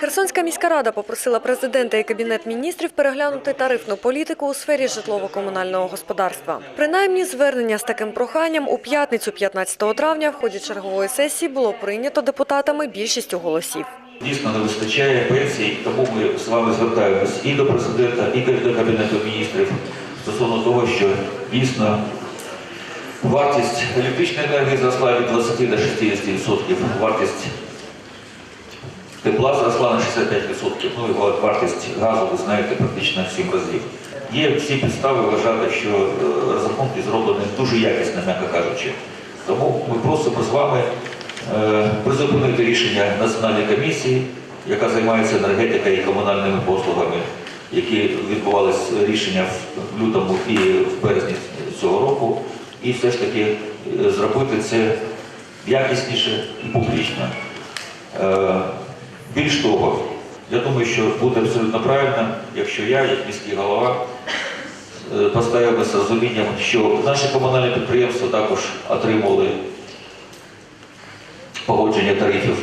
Херсонська міська рада попросила президента і кабінет міністрів переглянути тарифну політику у сфері житлово-комунального господарства. Принаймні, звернення з таким проханням у п'ятницю, 15 травня, в ході чергової сесії було прийнято депутатами більшістю голосів. Дійсно не вистачає пенсій, тому ми з вами звертаємось і до президента, і до Кабінету міністрів стосовно того, що дійсно вартість електричної енергії зросла від 20 до 60%, вартість тепла зросла на 65%, ну і вартість газу, ви знаєте, практично в 7 разів. Є всі підстави вважати, що е, розрахунки зроблені дуже якісно, м'яко кажучи. Тому ми просимо з вами е, призупинити рішення Національної комісії, яка займається енергетикою і комунальними послугами, які відбувалися рішення в лютому і в березні цього року, і все ж таки е, зробити це якісніше і публічно. Е, Більш того, я думаю, що буде абсолютно правильно, якщо я, як міський голова, е, з розумінням, що наші комунальні підприємства також отримали погодження тарифів.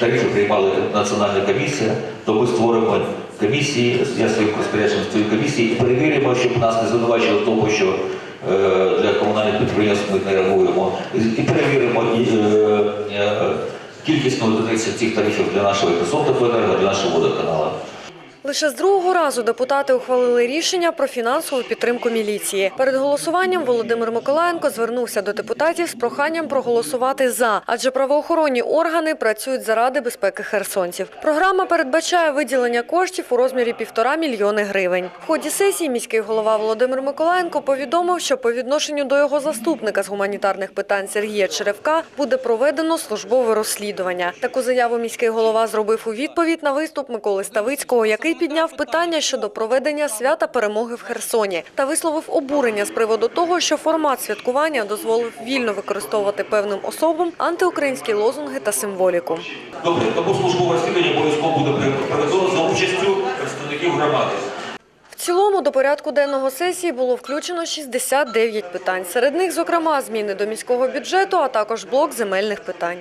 Тарифи приймали Національна комісія, то ми створимо комісії, я своїм розпорядженням створю комісії і перевіримо, щоб нас не звинувачили в тому, що е, для комунальних підприємств ми не реагуємо. І перевіримо і, е, кількісну цих тарифів для нашого Херсонтеплоенерго, для нашого водоканалу. Лише з другого разу депутати ухвалили рішення про фінансову підтримку міліції. Перед голосуванням Володимир Миколаєнко звернувся до депутатів з проханням проголосувати за, адже правоохоронні органи працюють заради безпеки херсонців. Програма передбачає виділення коштів у розмірі півтора мільйони гривень. В ході сесії міський голова Володимир Миколаєнко повідомив, що по відношенню до його заступника з гуманітарних питань Сергія Черевка буде проведено службове розслідування. Таку заяву міський голова зробив у відповідь на виступ Миколи Ставицького, який підняв питання щодо проведення свята перемоги в Херсоні та висловив обурення з приводу того, що формат святкування дозволив вільно використовувати певним особам антиукраїнські лозунги та символіку. Тому службове розслідування обов'язково буде проведено за участю представників громади. В цілому до порядку денного сесії було включено 69 питань. Серед них, зокрема, зміни до міського бюджету, а також блок земельних питань.